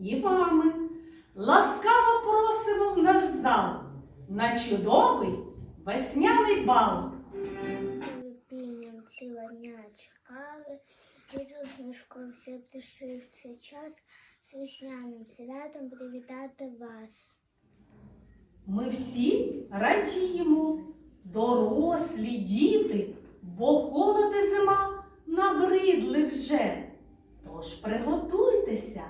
і мами. Ласкаво просимо в наш зал на чудовий весняний бал. Ціла дня чекали, дід усмішкався душив цей час з весняним святом привітати вас. Ми всі радіємо, дорослі діти, бо холод і зима набридли вже. Тож приготуйтеся,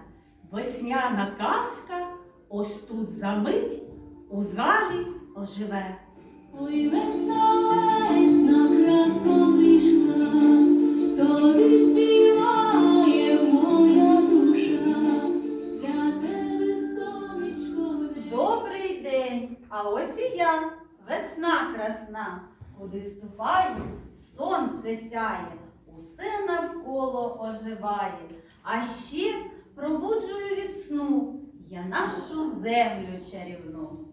весняна казка ось тут за мить у залі оживе. Ой, весна, весна, красно прийшла, тобі співає моя душа, для тебе сонечко буде. Добрий день, а ось і я, весна красна, куди ступаю, сонце сяє, усе навколо оживає, а ще пробуджую від сну я нашу землю чарівну.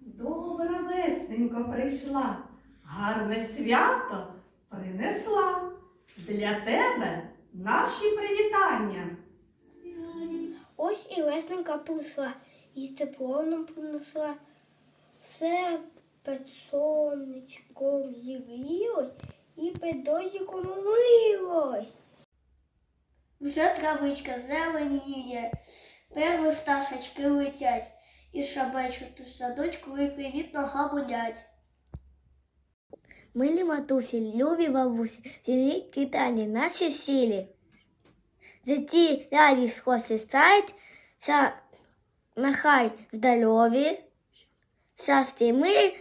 Добра весненько прийшла, гарне свято принесла. Для тебе наші привітання. Ось і весненька прийшла, і з теплом нам принесла. Все під сонечком зігрілось і під дощиком умилось. Вже травичка зеленіє, перші пташечки летять і шабечуть у садочку і привітно габудять. Милі матусі, любі бабусі, віріть китані наші сілі. За ті радість хосить ся нахай здорові, щастя і мирі,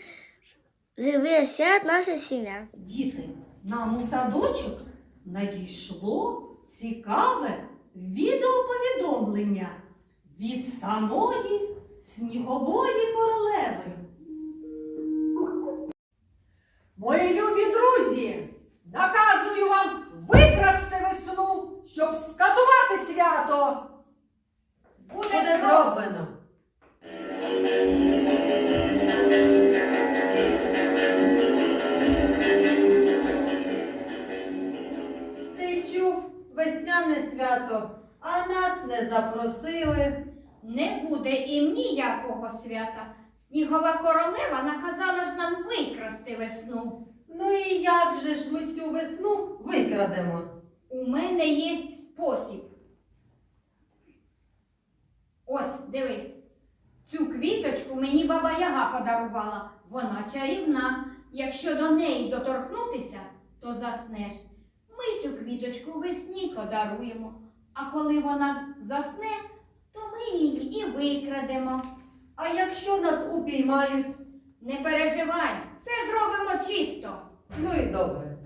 живе свят наша сім'я. Діти, нам у садочок надійшло цікаве відеоповідомлення від самої снігової королеви. Мої любі друзі, наказую вам викрасти весну, щоб скасувати свято. Буде зроблено. Ніякого свята. Снігова королева наказала ж нам викрасти весну. Ну і як же ж ми цю весну викрадемо? У мене є спосіб. Ось, дивись. Цю квіточку мені баба Яга подарувала. Вона чарівна. Якщо до неї доторкнутися, то заснеш. Ми цю квіточку весні подаруємо. А коли вона засне, то ми її і викрадемо. А якщо нас упіймають? Не переживай, все зробимо чисто. Ну і добре.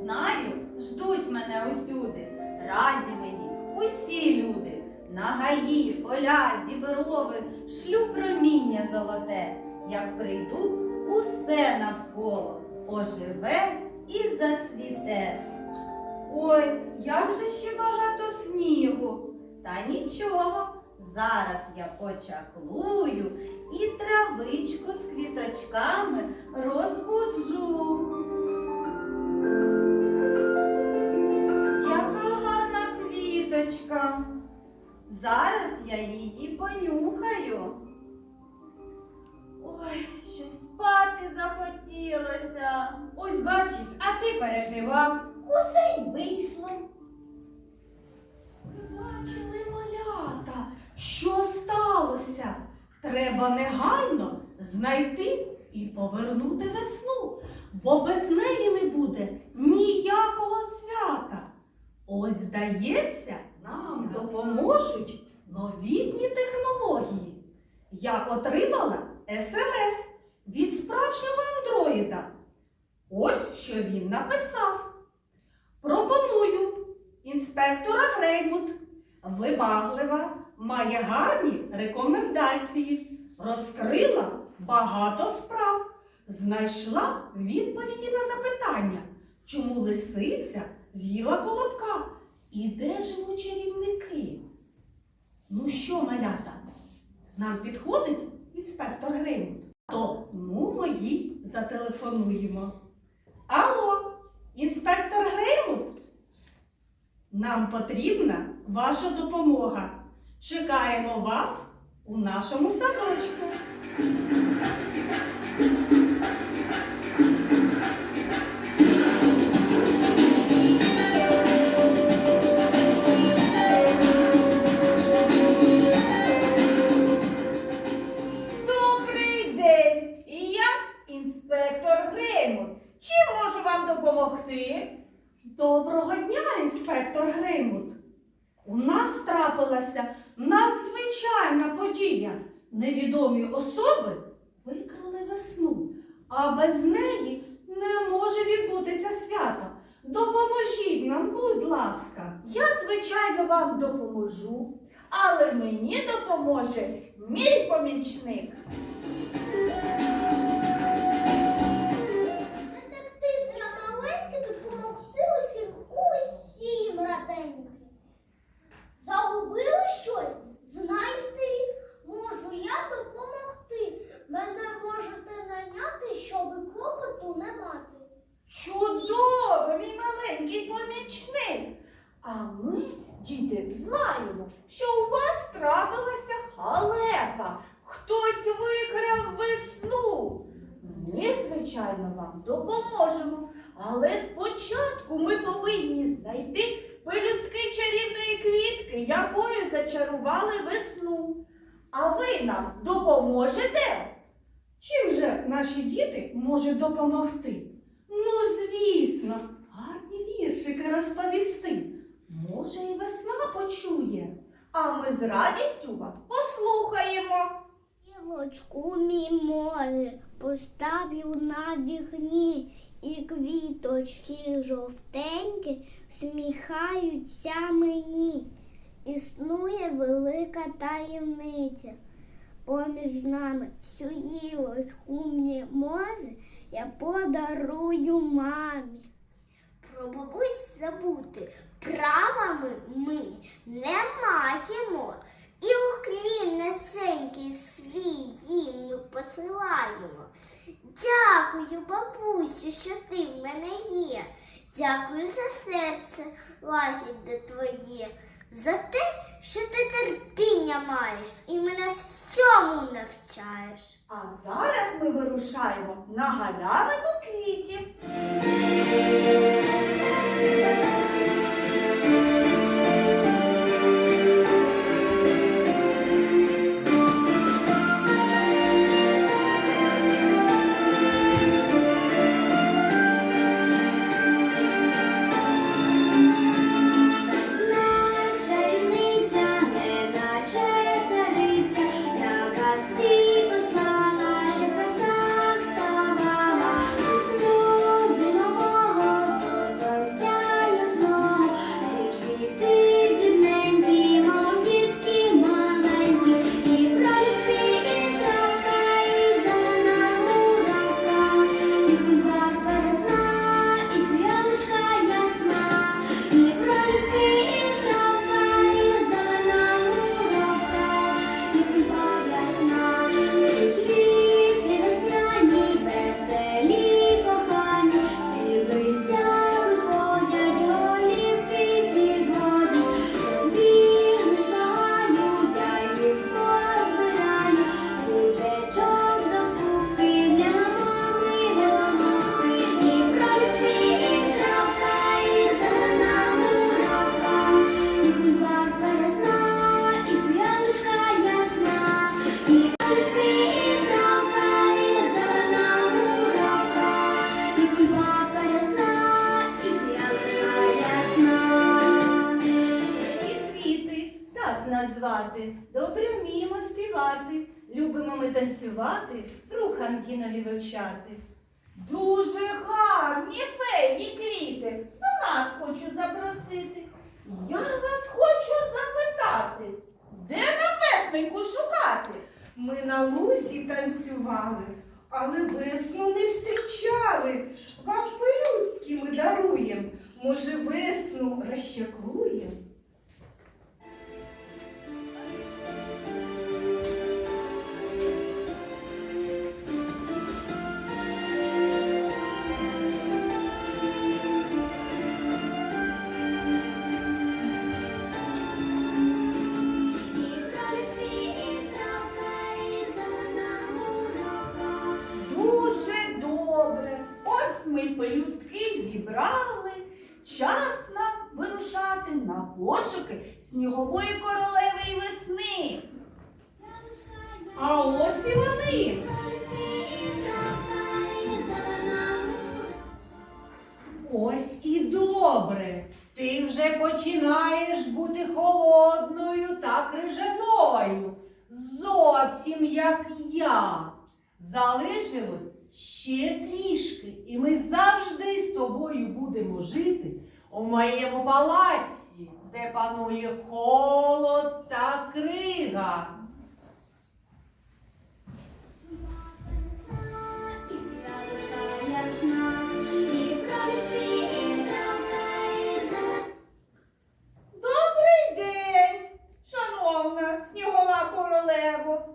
Знаю, ждуть мене усюди, раді мені усі люди. На гаї, поля, діброви, шлю проміння золоте. Як прийду, усе навколо оживе і зацвіте. Ой, як же ще багато снігу. Та нічого, зараз я почаклую і травичку з квіточками розбуджу. Яка гарна квіточка. Зараз я її понюхаю. Ой, щось спати захотілося. Ось бачиш, а ти переживав. Усе й вийшло. Ви бачили, малята, що сталося? Треба негайно знайти і повернути весну, бо без неї не буде ніякого свята. Ось, здається, нам допоможуть новітні технології. Я отримала смс від справжнього андроїда. Ось що він написав. Пропоную інспектора Греймут. Вибаглива, має гарні рекомендації, розкрила багато справ, знайшла відповіді на запитання, чому лисиця з'їла колобка і де живуть чарівники. Ну що, малята, Нам підходить інспектор Гримут. Ну зателефонуємо. Алло, інспектор Греймут? Нам потрібна ваша допомога. Чекаємо вас у нашому садочку. Інспектор Греймут. Чим можу вам допомогти? Доброго дня, інспектор Гримут. У нас трапилася надзвичайна подія. Невідомі особи викрали весну, а без неї не може відбутися свято. Допоможіть нам, будь ласка. Я, звичайно, вам допоможу, але мені допоможе мій помічник. Повинні знайти пелюстки чарівної квітки, якою зачарували весну. А ви нам допоможете? Чим же наші діти можуть допомогти? Ну, звісно, гарні віршики розповісти. Може, і весна почує. А ми з радістю вас послухаємо. Тілочку мімози поставлю на вікні, і квіточки жовтенькі сміхаються мені. Існує велика таємниця. Поміж нами цю гілочку мімози я подарую мамі. Про бабусь забути правами ми не маємо. І уклін несенький свій їм посилаємо. Дякую, бабусю, що ти в мене є. Дякую за серце, лагідне твоє, за те, що ти терпіння маєш і мене всьому навчаєш. А зараз ми вирушаємо на галявину квітів. Танцювати, руханки нові вивчати. Дуже гарні фейні квіти. До нас хочу запросити. Я вас хочу запитати, де нам весненьку шукати? Ми на лузі танцювали, але весну не зустрічали. Вам пелюстки ми даруєм. Може, весну розчаклуєм? снігової королеви і весни. А ось і вони. Ось і добре. Ти вже починаєш бути холодною та крижаною. Зовсім як я. Залишилось ще трішки, і ми завжди з тобою будемо жити у моєму палаці де панує холод та крига. Добрий день, шановна снігова королево.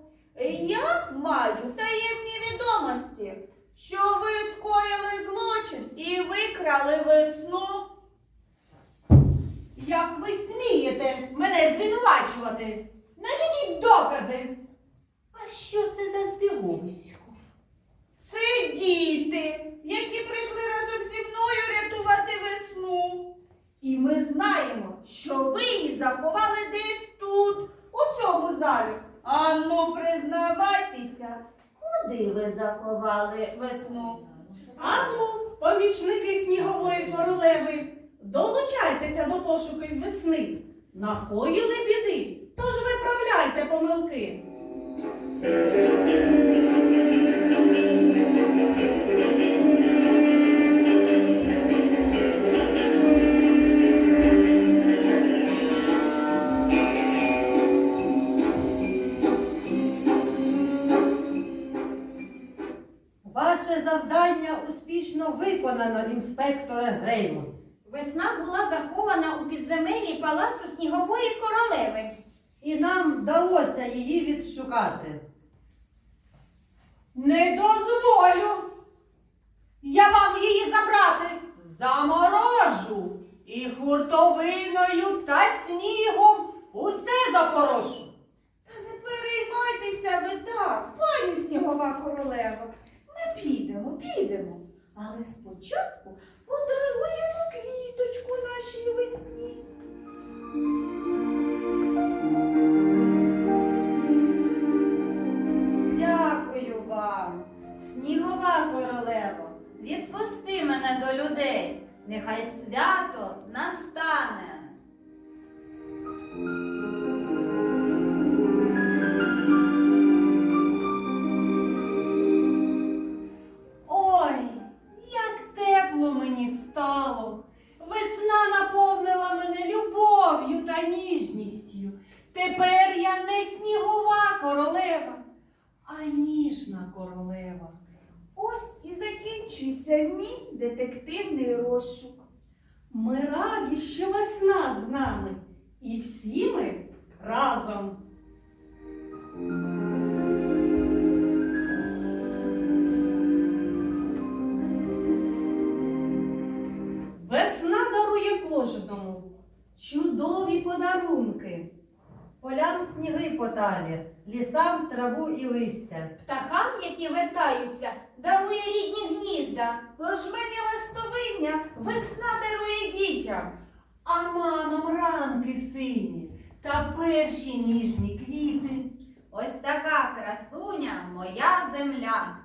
Я маю таємні відомості, що ви скоїли злочин і викрали весну. Як ви смієте мене звинувачувати? Наведіть докази. А що це за збіговисько? Це діти, які прийшли разом зі мною рятувати весну. І ми знаємо, що ви її заховали десь тут, у цьому залі. Ану, признавайтеся, куди ви заховали весну? Ану, помічники снігової королеви, долучайтеся до пошуків весни. Накоїли біди, її відшукати. Не дозволю. Я вам її забрати заморожу і хуртовиною та снігом усе запорошу. Та не переймайтеся ви так, пані снігова королева. Ми підемо, підемо. Але спочатку подаруємо квіточку нашій весні. Снігова королево. Відпусти мене до людей. Нехай свято настане. Ой, як тепло мені стало. Весна наповнила мене любов'ю та ніжністю. Тепер я не снігова королева, а ніжна королева. Ось і закінчується мій детективний розшук. Ми раді, що весна з нами, і всі ми разом. Сніги поталі, лісам траву і листя. Птахам, які вертаються, дарує рідні гнізда. Ложмені листовиння весна дарує дітям. А мамам ранки сині та перші ніжні квіти. Ось така красуня моя земля.